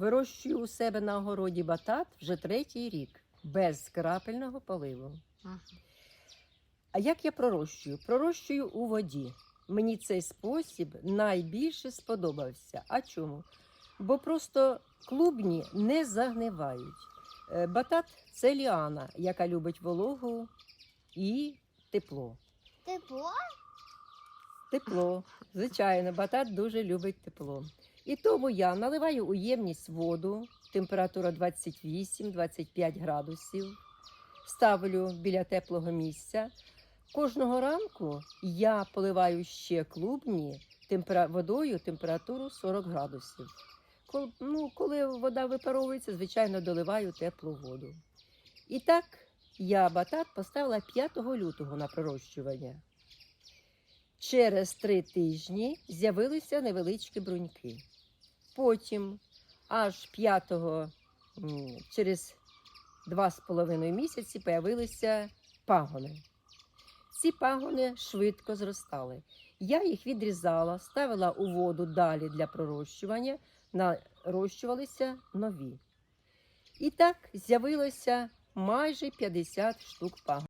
Вирощую у себе на огороді батат вже третій рік без крапельного поливу. Ага. А як я пророщую? Пророщую у воді. Мені цей спосіб найбільше сподобався. А чому? Бо просто клубні не загнивають. Е, Батат це ліана, яка любить вологу і тепло. Тепло? Тепло, звичайно, батат дуже любить тепло. І тому я наливаю у ємність воду, температура 28-25 градусів, ставлю біля теплого місця. Кожного ранку я поливаю ще клубні темпера... водою температуру 40 градусів. Кол... Ну, коли вода випаровується, звичайно, доливаю теплу воду. І так я батат поставила 5 лютого на пророщування. Через три тижні з'явилися невеличкі бруньки. Потім, аж 5 м, через два з половиною місяці появилися пагони. Ці пагони швидко зростали. Я їх відрізала, ставила у воду далі для пророщування, нарощувалися нові. І так з'явилося майже 50 штук пагон.